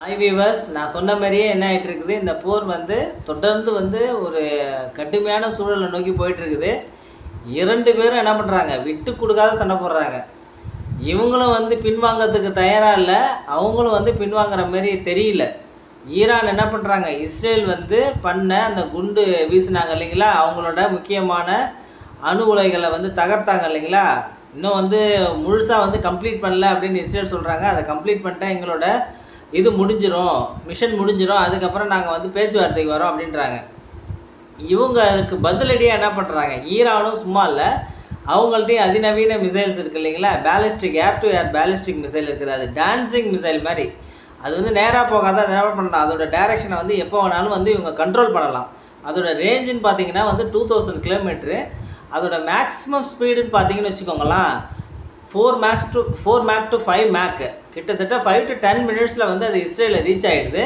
Hi viewers நான் சொன்ன மாதிரியே என்ன ஆகிட்டு இருக்குது இந்த போர் வந்து தொடர்ந்து வந்து ஒரு கடுமையான சூழலை நோக்கி போயிட்டுருக்குது. இரண்டு பேரும் என்ன பண்ணுறாங்க விட்டு கொடுக்காத சண்டை போடுறாங்க. இவங்களும் வந்து பின்வாங்கிறதுக்கு தயாராக இல்லை. அவங்களும் வந்து பின்வாங்குற மாதிரி தெரியல. ஈரான் என்ன பண்ணுறாங்க இஸ்ரேல் வந்து பண்ண அந்த குண்டு வீசினாங்க இல்லைங்களா? அவங்களோட முக்கியமான அணு உலைகளை வந்து தகர்த்தாங்க இல்லைங்களா? இன்னும் வந்து முழுசாக வந்து கம்ப்ளீட் பண்ணல அப்படின்னு இஸ்ரேல் சொல்கிறாங்க அதை கம்ப்ளீட் பண்ணிட்டா எங்களோட இது முடிஞ்சிடும் மிஷன் முடிஞ்சிடும் அதுக்கப்புறம் நாங்கள் வந்து பேச்சுவார்த்தைக்கு வரோம் அப்படின்றாங்க. இவங்க அதுக்கு பதிலடியாக என்ன பண்ணுறாங்க ஈரானும் சும்மா இல்லை அவங்கள்ட்டையும் அதிநவீன மிசைல்ஸ் இருக்குது இல்லைங்களா? Ballistic air to air ballistic missile இருக்குது. அது டான்சிங் மிசைல் மாதிரி. அது வந்து நேராக போகாத நேராக பண்ணலாம் அதோட டைரக்ஷனை வந்து எப்போ வேணாலும் வந்து இவங்க கண்ட்ரோல் பண்ணலாம். அதோட ரேஞ்சுன்னு பார்த்தீங்கன்னா வந்து டூ தௌசண்ட் கிலோமீட்ரு அதோட மேக்ஸிமம் ஸ்பீடுன்னு பார்த்தீங்கன்னு வச்சுக்கோங்களேன் four machs to four mach to five mach கிட்டத்தட்ட ஃபைவ் டு டென் மினிட்ஸில் வந்து அது இஸ்ரேலில் ரீச் ஆகிடுது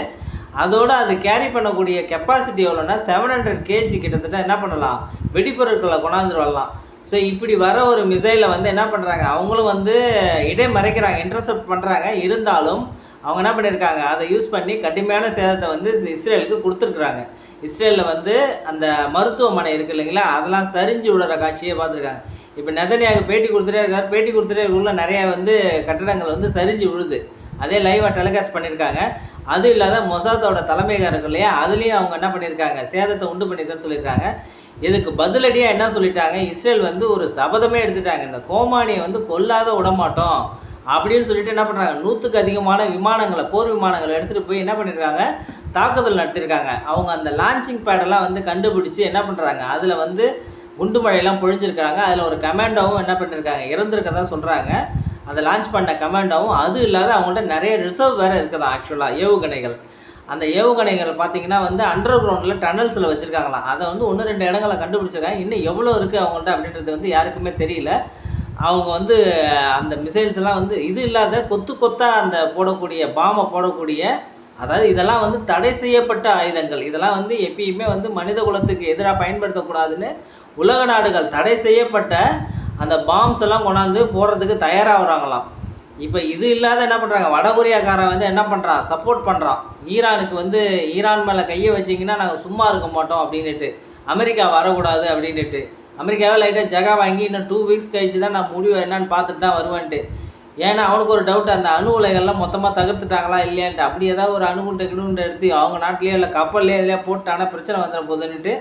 அதோடு அது கேரி பண்ணக்கூடிய கெப்பாசிட்டி எவ்வளோன்னா செவன் ஹண்ட்ரட் கேஜி கிட்டத்தட்ட என்ன பண்ணலாம்? வெடிப்பொருட்களை கொண்டாந்து வரலாம் ஸோ இப்படி வர ஒரு மிசைலை வந்து என்ன பண்ணுறாங்க அவங்களும் வந்து இடை மறைக்கிறாங்க இன்டர்செப்ட் பண்ணுறாங்க இருந்தாலும் அவங்க என்ன பண்ணியிருக்காங்க அதை யூஸ் பண்ணி கடுமையான சேதத்தை வந்து இஸ்ரேலுக்கு கொடுத்துருக்குறாங்க. இஸ்ரேலில் வந்து அந்த மருத்துவமனை இருக்குது இல்லைங்களா? அதெல்லாம் சரிஞ்சு விடுற காட்சியை பார்த்துருக்காங்க. இப்போ நெதனியாக பேட்டி கொடுத்துட்டே இருக்கார். பேட்டி கொடுத்துட்டே இருக்கக்குள்ள நிறையா வந்து கட்டடங்கள் வந்து சரிஞ்சு விழுது. அதே லைவாக டெலிகாஸ்ட் பண்ணியிருக்காங்க. அது இல்லாத மொசாத்தோட தலைமையகம் இருக்கும் இல்லையா? அதுலேயும் அவங்க என்ன பண்ணியிருக்காங்க? சேதத்தை உண்டு பண்ணியிருக்கேன்னு சொல்லியிருக்காங்க. இதுக்கு பதிலடியாக என்ன சொல்லிட்டாங்க? இஸ்ரேல் வந்து ஒரு சபதமே எடுத்துட்டாங்க. இந்த கோமானியை வந்து கொல்லாத விடமாட்டோம். அப்படின்னு சொல்லிட்டு என்ன பண்ணுறாங்க நூற்றுக்கு அதிகமான விமானங்களை போர் விமானங்களை எடுத்துகிட்டு போய் என்ன பண்ணியிருக்காங்க தாக்குதல் நடத்தியிருக்காங்க அவங்க அந்த லான்ச்சிங் பேடெல்லாம் வந்து கண்டுபிடிச்சி என்ன பண்ணுறாங்க அதில் வந்து குண்டு மழையெல்லாம் பொழிஞ்சிருக்காங்க. அதில் ஒரு கமாண்டோவும் என்ன பண்ணியிருக்காங்க இறந்துருக்கதா சொல்கிறாங்க அந்த லான்ச் பண்ண கமாண்டோவும் அது இல்லாத அவங்கள்ட்ட நிறைய ரிசர்வ் வேறு இருக்குதா ஆக்சுவலாக ஏவுகணைகள். அந்த ஏவுகணைகள் பார்த்தீங்கன்னா வந்து அண்டர் கிரவுண்டில் டனல்ஸில் வச்சுருக்காங்களாம். அதை வந்து ஒன்று ரெண்டு இடங்களை கண்டுபிடிச்சிருக்காங்க. இன்னும் எவ்வளோ இருக்குது அவங்கள்ட்ட அப்படின்றது வந்து யாருக்குமே தெரியல. அவங்க வந்து அந்த மிசைல்ஸ் எல்லாம் வந்து இது இல்லாத கொத்து கொத்தாக அந்த போடக்கூடிய பாம்பை போடக்கூடிய அதாவது இதெல்லாம் வந்து தடை செய்யப்பட்ட ஆயுதங்கள். இதெல்லாம் வந்து எப்பயுமே வந்து மனித குலத்துக்கு எதிராக பயன்படுத்தக்கூடாதுன்னு உலக நாடுகள் தடை செய்யப்பட்ட அந்த பாம்ஸ் எல்லாம் கொண்டாந்து போடுறதுக்கு தயாராகிறாங்களாம். இப்போ இது இல்லாத என்ன பண்ணுறாங்க வடகொரியாக்காரன் வந்து என்ன பண்ணுறான் சப்போர்ட் பண்ணுறான் ஈரானுக்கு வந்து ஈரான் மேலே கையை வச்சிங்கன்னா நாங்கள் சும்மா இருக்க மாட்டோம் அப்படின்னுட்டு அமெரிக்கா வரக்கூடாது அப்படின்னுட்டு அமெரிக்காவில் லைட்டாக ஜகா வாங்கி இன்னும் டூ வீக்ஸ் கழிச்சு தான் நான் முடிவு என்னன்னு பார்த்துட்டு தான் வருவேன்ட்டு. ஏன்னா அவனுக்கு ஒரு டவுட் அந்த அணு உலைகள்லாம் மொத்தமாக தகர்த்துட்டாங்களா இல்லையான்ட்டு. அப்படி ஏதாவது ஒரு அணுகுண்டை கிணுகுண்டை எடுத்து அவங்க நாட்டிலேயே இல்லை கப்பல்லையே இதிலே போட்டானா பிரச்சனை வந்துட போதுன்னுட்டு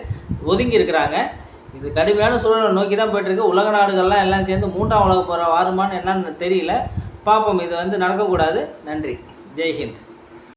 ஒதுங்கி இருக்கிறாங்க. இது கடுமையான சூழலை நோக்கி தான் போயிட்டுருக்கு. உலக நாடுகள்லாம் எல்லாம் சேர்ந்து மூன்றாம் உலக போகிற வாருமான்னு என்னன்னு தெரியல. பார்ப்போம். இது வந்து நடக்கக்கூடாது. நன்றி. ஜெய்ஹிந்த்